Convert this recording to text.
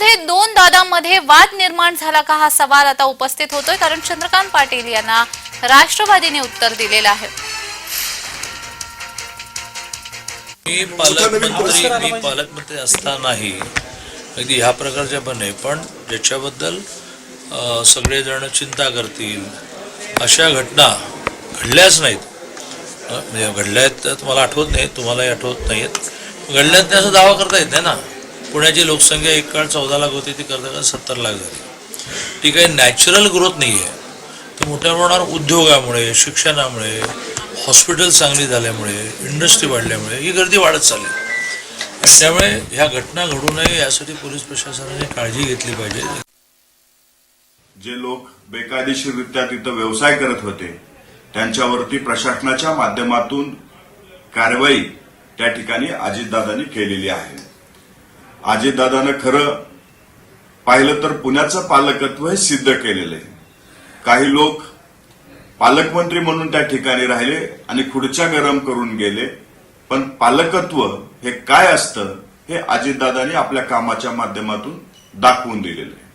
मध्ये दोन दादांमध्ये वाद निर्माण झाला का हा सवाल आता उपस्थित होतोय. कारण चंद्रकांत पाटील यांना राष्ट्रवादीने उत्तर दिलेलं आहे. मी पालकमंत्री मी पालकमंत्री असतानाही अगदी ह्या प्रकारच्या पण नाही पण ज्याच्याबद्दल सगळेजण चिंता करतील अशा घटना घडल्याच नाहीत. म्हणजे घडल्या आहेत तर तुम्हाला आठवत नाही तुम्हालाही आठवत नाहीत. घडल्यात नाही असं दावा करता येत नाही ना. पुण्याची लोकसंख्या एक काळ चौदा लाख होती ती करता करता सत्तर लाख झाली. ती काही नॅचरल ग्रोथ नाही आहे ती मोठ्या प्रमाणावर उद्योगामुळे शिक्षणामुळे हॉस्पिटल चांगली झाल्यामुळे इंडस्ट्री वाढल्यामुळे ही गर्दी वाढत चालली. आणि त्यामुळे ह्या घटना घडू नये यासाठी पोलीस प्रशासनाने काळजी घेतली पाहिजे. जे लोक बेकायदेशीररित्या तिथं व्यवसाय करत होते त्यांच्यावरती प्रशासनाच्या माध्यमातून कारवाई त्या ठिकाणी अजितदादांनी केलेली आहे. अजितदादानं खरं पाहिलं तर पुण्याचं पालकत्व हे सिद्ध केलेलं आहे. काही लोक पालकमंत्री म्हणून त्या ठिकाणी राहिले आणि खुर्च्या गरम करून गेले पण पालकत्व हे काय असतं हे अजितदादांनी आपल्या कामाच्या माध्यमातून दाखवून दिलेलं आहे.